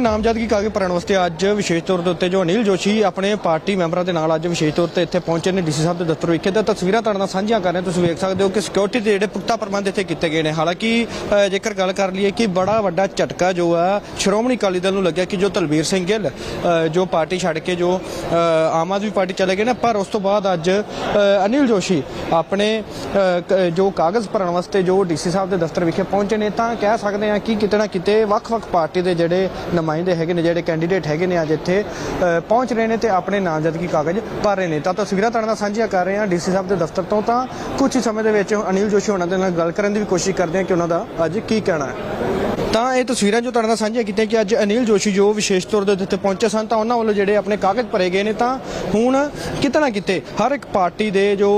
ਨਾਮਜ਼ਦਗੀ ਕਾਗਜ਼ ਭਰਨ ਵਾਸਤੇ ਅੱਜ ਵਿਸ਼ੇਸ਼ ਤੌਰ ਦੇ ਉੱਤੇ ਜੋ ਅਨਿਲ ਜੋਸ਼ੀ ਆਪਣੇ ਪਾਰਟੀ ਮੈਂਬਰਾਂ ਦੇ ਨਾਲ ਅੱਜ ਵਿਸ਼ੇਸ਼ ਤੌਰ ਤੇ ਇੱਥੇ ਪਹੁੰਚੇ ਨੇ ਡੀਸੀ ਸਾਹਿਬ ਦੇ ਦਫ਼ਤਰ ਵਿਖੇ ਤਾਂ ਤਸਵੀਰਾਂ ਤੁਹਾਡੇ ਨਾਲ ਸਾਂਝੀਆਂ ਕਰ ਰਹੇ ਹਾਂ। ਤੁਸੀਂ ਵੇਖ ਸਕਦੇ ਹੋ ਕਿ ਸਿਕਿਉਰਿਟੀ ਦੇ ਜਿਹੜੇ ਪੁਖਤਾ ਪ੍ਰਬੰਧ ਇੱਥੇ ਕੀਤੇ ਗਏ ਨੇ ਹਾਲਾਂਕਿ ਜੇਕਰ ਗੱਲ ਕਰ ਲਈਏ ਕਿ ਬੜਾ ਵੱਡਾ ਝਟਕਾ ਜੋ ਹੈ ਸ਼੍ਰੋਮਣੀ ਅਕਾਲੀ ਦਲ ਨੂੰ ਲੱਗਿਆ ਕਿ ਜੋ ਤਲਵੀਰ ਸਿੰਘ ਗਿੱਲ ਜੋ ਪਾਰਟੀ ਛੱਡ ਕੇ ਜੋ ਆਮ ਆਦਮੀ ਪਾਰਟੀ ਚਲੇ ਗਏ ਨੇ, ਪਰ ਉਸ ਤੋਂ ਬਾਅਦ ਅੱਜ ਅਨਿਲ ਜੋਸ਼ੀ ਆਪਣੇ ਜੋ ਕਾਗਜ਼ ਭਰਨ ਵਾਸਤੇ ਜੋ ਡੀਸੀ ਸਾਹਿਬ ਦੇ ਦਫ਼ਤਰ ਵਿਖੇ ਪਹੁੰਚੇ ਨੇ, ਤਾਂ ਕਹਿ ਸਕਦੇ ਹਾਂ ਕਿ ਕਿਤੇ ਨਾ ਕਿਤੇ ਵੱਖ-ਵੱਖ ਪਾਰਟੀ ਦੇ ਜਿਹੜੇ ਨੁਮਾਇੰਦੇ ਹੈਗੇ ਨੇ ਜਿਹੜੇ ਕੈਂਡੀਡੇਟ ਹੈਗੇ ਨੇ ਅੱਜ ਇੱਥੇ ਅ, ਪਹੁੰਚ ਰਹੇ ਨੇ ਤੇ ਆਪਣੇ ਨਾਮਜ਼ਦਗੀ ਕਾਗਜ਼ ਭਰ ਰਹੇ ਨੇ। ਤਾਂ ਤਸਵੀਰਾਂ ਤੁਹਾਡੇ ਨਾਲ ਸਾਂਝੀਆਂ ਕਰ ਰਹੇ ਹਾਂ ਡੀਸੀ ਸਾਹਿਬ ਦੇ ਦਫ਼ਤਰ ਤੋਂ। ਤਾਂ ਕੁਝ ਹੀ ਸਮੇਂ ਦੇ ਵਿੱਚ ਅਨਿਲ ਜੋਸ਼ੀ ਉਹਨਾਂ ਦੇ ਨਾਲ ਗੱਲ ਕਰਨ ਦੀ ਵੀ ਕੋਸ਼ਿਸ਼ ਕਰਦੇ ਹਾਂ ਕਿ ਉਹਨਾਂ ਦਾ ਅੱਜ ਕੀ ਕਹਿਣਾ ਹੈ। ਤਾਂ ਇਹ ਤਸਵੀਰਾਂ ਜੋ ਤੁਹਾਡੇ ਨਾਲ ਸਾਂਝੀਆਂ ਕੀਤੀਆਂ ਕਿ ਅੱਜ ਅਨਿਲ ਜੋਸ਼ੀ ਜੋ ਵਿਸ਼ੇਸ਼ ਤੌਰ ਦੇ ਉੱਤੇ ਪਹੁੰਚੇ ਸਨ, ਤਾਂ ਉਹਨਾਂ ਵੱਲੋਂ ਜਿਹੜੇ ਆਪਣੇ ਕਾਗਜ਼ ਭਰੇ ਗਏ ਨੇ, ਤਾਂ ਹੁਣ ਕਿਤੇ ਨਾ ਕਿਤੇ ਹਰ ਇੱਕ ਪਾਰਟੀ ਦੇ ਜੋ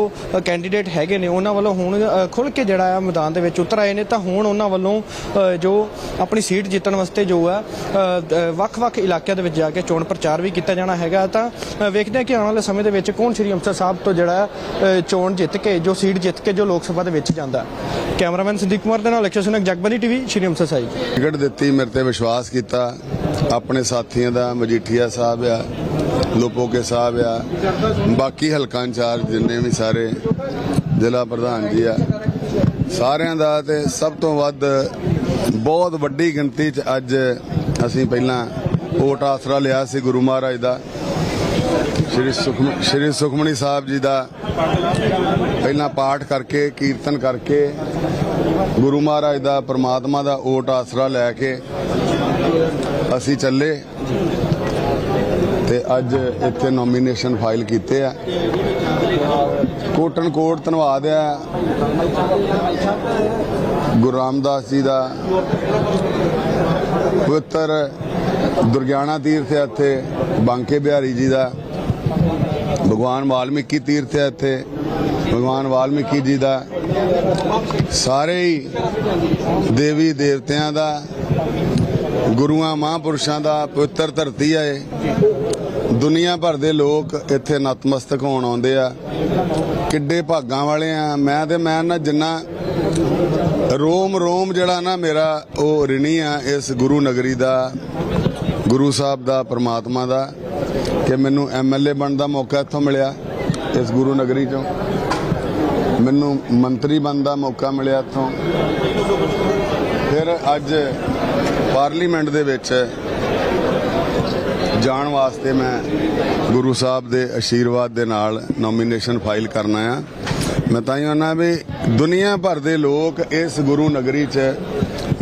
ਕੈਂਡੀਡੇਟ ਹੈਗੇ ਨੇ, ਉਹਨਾਂ ਵੱਲੋਂ ਹੁਣ ਖੁੱਲ ਕੇ ਜਿਹੜਾ ਆ ਮੈਦਾਨ ਦੇ ਵਿੱਚ ਉਤਰ ਆਏ ਨੇ, ਤਾਂ ਹੁਣ ਉਹਨਾਂ ਵੱਲੋਂ ਜੋ ਆਪਣੀ ਸੀਟ ਜਿੱਤਣ ਵਾਸਤੇ ਜੋ ਆ ਵੱਖ-ਵੱਖ ਇਲਾਕਿਆਂ ਦੇ ਵਿੱਚ ਜਾ ਕੇ ਚੋਣ ਪ੍ਰਚਾਰ ਵੀ ਕੀਤਾ ਜਾਣਾ ਹੈਗਾ। ਤਾਂ ਵੇਖਦੇ ਹਾਂ ਕਿ ਆਉਣ ਵਾਲੇ ਸਮੇਂ ਦੇ ਵਿੱਚ ਕੌਣ ਸ਼੍ਰੀ ਅੰਮ੍ਰਿਤਸਰ ਸਾਹਿਬ ਤੋਂ ਜਿਹੜਾ ਚੋਣ ਜਿੱਤ ਕੇ, ਜੋ ਸੀਟ ਜਿੱਤ ਕੇ ਜੋ ਲੋਕ ਸਭਾ ਦੇ ਵਿੱਚ ਜਾਂਦਾ। ਕੈਮਰਾਮੈਨ ਸੰਦੀਪ ਕੁਮਾਰ ਦੇ ਨਾਲ ਲਕਸ਼ੇ ਸੁਨਕ, ਜਗਬਨੀ ਟੀਵੀ, ਸ਼੍ਰੀ ਅੰਮ੍ਰਿਤਸਰ ਸਾਹਿਬ। ਟਿਕਟ ਦਿੱਤੀ, ਮੇਰੇ ਤੇ ਵਿਸ਼ਵਾਸ ਕੀਤਾ। ਆਪਣੇ ਸਾਥੀਆਂ ਦਾ, ਮਜੀਠੀਆ ਸਾਹਿਬ ਆ, ਲੋਪੋਕੇ ਸਾਹਿਬ ਆ, ਬਾਕੀ ਹਲਕਾ ਇੰਚਾਰਜ ਜਿੰਨੇ ਵੀ ਸਾਰੇ ਜ਼ਿਲ੍ਹਾ ਪ੍ਰਧਾਨ ਜੀ ਆ, ਸਾਰਿਆਂ ਦਾ ਤੇ ਸਭ ਤੋਂ ਵੱਧ ਬਹੁਤ ਵੱਡੀ ਗਿਣਤੀ 'ਚ ਅੱਜ ਅਸੀਂ ਪਹਿਲਾਂ ਕੋਟ ਆਸਰਾ ਲਿਆ ਸੀ ਗੁਰੂ ਮਹਾਰਾਜ ਦਾ। ਸ਼੍ਰੀ ਸੁਖਮ, ਸ਼੍ਰੀ ਸੁਖਮਣੀ ਸਾਹਿਬ ਜੀ ਦਾ ਪਹਿਲਾਂ ਪਾਠ ਕਰਕੇ, ਕੀਰਤਨ ਕਰਕੇ ਗੁਰੂ ਮਹਾਰਾਜ ਦਾ ਪ੍ਰਮਾਤਮਾ ਦਾ ਓਟ ਆਸਰਾ ਲੈ ਕੇ ਅਸੀਂ ਚੱਲੇ ਤੇ ਅੱਜ ਇੱਥੇ ਨੋਮੀਨੇਸ਼ਨ ਫਾਈਲ ਕੀਤੇ ਆ। ਕੋਟਨ ਕੋਟ ਧੰਨਵਾਦ ਆ ਗੁਰੂ ਰਾਮਦਾਸ ਜੀ ਦਾ ਪਵਿੱਤਰ ਦੁਰਗਿਆਣਾ ਤੀਰਥ ਹੈ ਇੱਥੇ, ਬਾਂਕੇ ਬਿਹਾਰੀ ਜੀ ਦਾ, ਭਗਵਾਨ ਵਾਲਮੀਕੀ ਤੀਰਥ ਹੈ ਇੱਥੇ। ਭਗਵਾਨ ਵਾਲਮੀਕੀ ਜੀ ਦਾ, ਸਾਰੇ ਹੀ ਦੇਵੀ ਦੇਵਤਿਆਂ ਦਾ, ਗੁਰੂਆਂ ਮਹਾਂਪੁਰਸ਼ਾਂ ਦਾ ਪਵਿੱਤਰ ਧਰਤੀ ਹੈ ਦੁਨੀਆ ਭਰ ਦੇ ਲੋਕ ਇੱਥੇ ਨਤਮਸਤਕ ਹੋਣ ਆਉਂਦੇ ਆ। ਕਿੱਡੇ ਭਾਗਾਂ ਵਾਲੇ ਆ। ਮੈਂ ਤੇ ਮੈਂ ਨਾ ਜਿੰਨਾ ਰੋਮ ਰੋਮ ਜਿਹੜਾ ਨਾ ਮੇਰਾ ਉਹ ਰਿਣੀ ਆ, ਇਸ ਗੁਰੂ ਨਗਰੀ ਦਾ, ਗੁਰੂ ਸਾਹਿਬ ਦਾ, ਪ੍ਰਮਾਤਮਾ ਦਾ, ਕਿ ਮੈਨੂੰ ਐਮਐਲਏ ਬਣਨ ਦਾ ਮੌਕਾ ਇੱਥੋਂ ਮਿਲਿਆ, ਇਸ ਗੁਰੂ ਨਗਰੀ ਚੋਂ। ਮੈਨੂੰ ਮੰਤਰੀ ਬਣਨ ਦਾ ਮੌਕਾ ਮਿਲਿਆ ਇੱਥੋਂ। ਫਿਰ ਅੱਜ ਪਾਰਲੀਮੈਂਟ ਦੇ ਵਿੱਚ ਜਾਣ ਵਾਸਤੇ ਮੈਂ ਗੁਰੂ ਸਾਹਿਬ ਦੇ ਅਸ਼ੀਰਵਾਦ ਦੇ ਨਾਲ ਨੋਮੀਨੇਸ਼ਨ ਫਾਈਲ ਕਰਨਾ ਆ। ਮੈਂ ਤਾਂ ਹੀ ਆਨਾ ਵੀ ਦੁਨੀਆ ਭਰ ਦੇ ਲੋਕ ਇਸ ਗੁਰੂ ਨਗਰੀ 'ਚ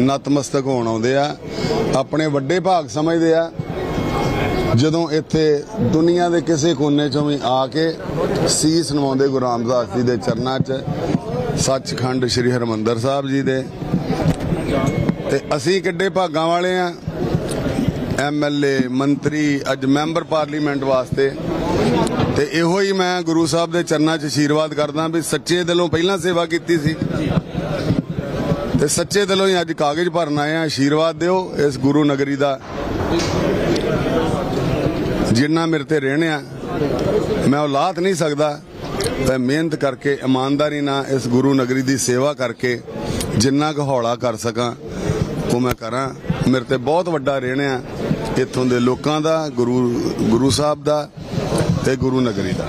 ਨਤਮਸਤਕ ਹੋਣ ਆਉਂਦੇ ਆ। ਆਪਣੇ ਵੱਡੇ ਭਾਗ ਸਮਝਦੇ ਆ। ਜਦੋਂ ਇੱਥੇ ਦੁਨੀਆ ਦੇ ਕਿਸੇ ਕੋਨੇ ਚੋਂ ਵੀ ਆ ਕੇ ਸੀਸ ਨਵਾਉਂਦੇ ਗੁਰੂ ਰਾਮਦਾਸ ਜੀ ਦੇ ਚਰਨਾਂ 'ਚ, ਸੱਚਖੰਡ ਸ੍ਰੀ ਹਰਮੰਦਰ ਸਾਹਿਬ ਜੀ ਦੇ। ਤੇ ਅਸੀਂ ਕਿੱਡੇ ਭਾਗਾਂ ਵਾਲੇ ਆ। ਐਮਐਲਏ ਮੰਤਰੀ, ਅੱਜ ਮੈਂਬਰ ਪਾਰਲੀਮੈਂਟ ਵਾਸਤੇ। ਤੇ ਇਹੋ ਹੀ ਮੈਂ ਗੁਰੂ ਸਾਹਿਬ ਦੇ ਚਰਨਾਂ 'ਚ ਆਸ਼ੀਰਵਾਦ ਕਰਦਾ ਵੀ ਸੱਚੇ ਦਿਲੋਂ ਪਹਿਲਾਂ ਸੇਵਾ ਕੀਤੀ ਸੀ। ਤੇ ਸੱਚੇ ਦਿਲੋਂ ਹੀ ਅੱਜ ਕਾਗਜ਼ ਭਰਨ ਆਏ ਆ। ਆਸ਼ੀਰਵਾਦ ਦਿਓ ਇਸ ਗੁਰੂ ਨਗਰੀ ਦਾ। ਜਿੰਨਾ ਮੇਰੇ ਤੇ ਰਹਿਣਿਆ ਮੈਂ ਉਹ ਲਾਤ ਨਹੀਂ ਸਕਦਾ। ਮੈਂ ਮਿਹਨਤ ਕਰਕੇ, ਇਮਾਨਦਾਰੀ ਨਾਲ ਇਸ ਗੁਰੂ ਨਗਰੀ ਦੀ ਸੇਵਾ ਕਰਕੇ ਜਿੰਨਾ ਕੁ ਹੌਲਾ ਕਰ ਸਕਾਂ, ਉਹ ਮੈਂ ਕਰਾਂ। ਮੇਰੇ ਤੇ ਬਹੁਤ ਵੱਡਾ ਰਹਿਣਿਆ ਇੱਥੋਂ ਦੇ ਲੋਕਾਂ ਦਾ, ਗੁਰੂ ਗੁਰੂ ਸਾਹਿਬ ਦਾ ਤੇ ਗੁਰੂ ਨਗਰੀ ਦਾ।